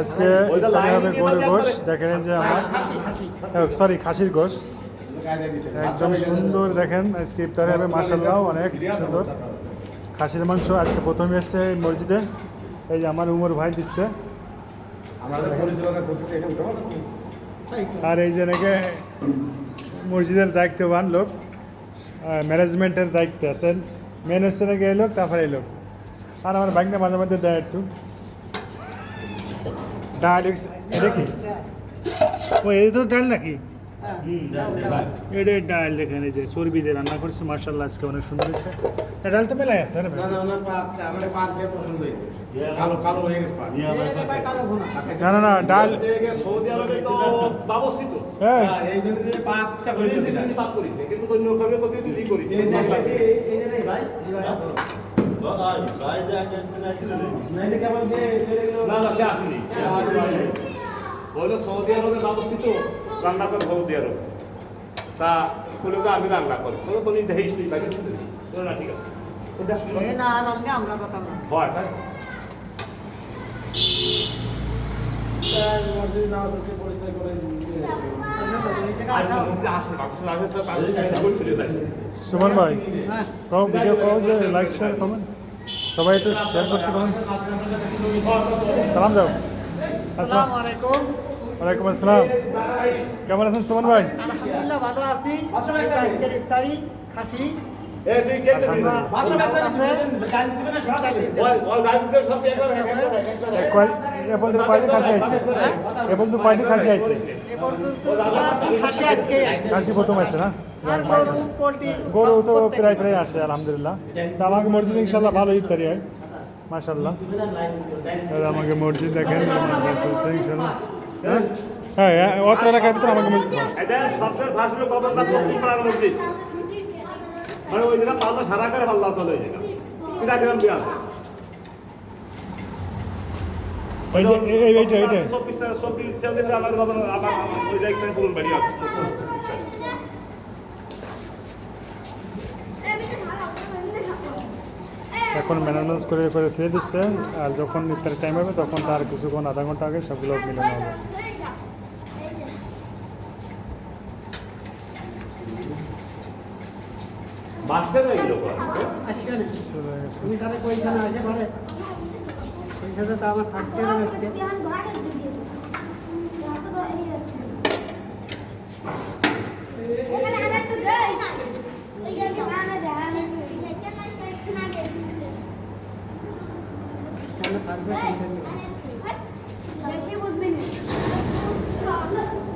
আজকে হবে গরুর গোশ। দেখেন যে আমার সরি খাসির গোশ। একদম সুন্দর দেখেন, আজকে ইফতারে হবে মার্শাল্লাহ অনেক সুন্দর। খাসির মাংস আজকে প্রথমে এসছে মসজিদে। এই যে আমার উমর ভাই দিচ্ছে। আর এই যে নাকি মসজিদের দায়িত্ববান লোক ম্যানেজমেন্টের দায়িত্বে আছেন। মেন হচ্ছে নাকি এই লোক, তারপরে এই লোক। আর আমার বাইকটা মাঝে মাঝে দেয় একটু। ডাল এক্স- এটা কি? ও এই তো ডাল নাকি? এটা ডাল দেখেন এই যে চর্বি দিয়ে রান্না করছে মার্শাল্লাহ আজকে অনেক সুন্দর হয়েছে। ডাল তো মেলাই আছে না ভাই? কালো কালো হয়ে গেছে পাক। না না না ডাল সৌদি আরবে তো ব্যবস্থিত। এই এই জন্য যে পাকটা করে দিতে পাক করিছে কিন্তু অন্য কামে কত দিলি করিছে। না না সে আসেনি। বলে সৌদি আরবে ব্যবস্থিত রান্না করে সৌদি আরব তা তো আমি রান্না করি। কোনো কোনো দেখিস নি বাকি না ঠিক আছে। তো তাই? সুমন ভাই কও ভিডিও কও যে লাইক শেয়ার কমেন্ট সবাই একটু শেয়ার করতে পারেন। সালাম দাও। আসসালাম আলাইকুম। ওয়ালাইকুম আসসালাম। কেমন আছেন সুমন ভাই? আলহামদুলিল্লাহ ভালো আছি। আজকের ইফতারি খাসি। আছে? খাসি আছে প্রথম আইছে না? গরু তো প্রায় প্রায় আসে আলহামদুলিল্লাহ। তা আমাকে মসজিদ ইনশাল্লাহ ভালো ইফতারি হয়। মাশাল্লাহ আর আমাকে মসজিদ দেখেন হ্যাঁ? হ্যাঁ হ্যাঁ, অত এলাকার ভিতরে আমাকে মসজিদ মানে ওই যেটা পাল্লা সারা করে পাল্লা চলে ওই যেটা এটা ওই যে এইটা এইটা চব্বিশ চল্লিশ আমার আমার ওই জায়গায় পুরন বাড়ি আছে। এখন ম্যানেজমেন্ট করে করে ফিরে দিচ্ছে আর যখন ইফতার টাইম হবে তখন তার কিছুক্ষণ আধা ঘণ্টা আগে সবগুলো মিলানো হবে থাকতে হয়ে থাকবে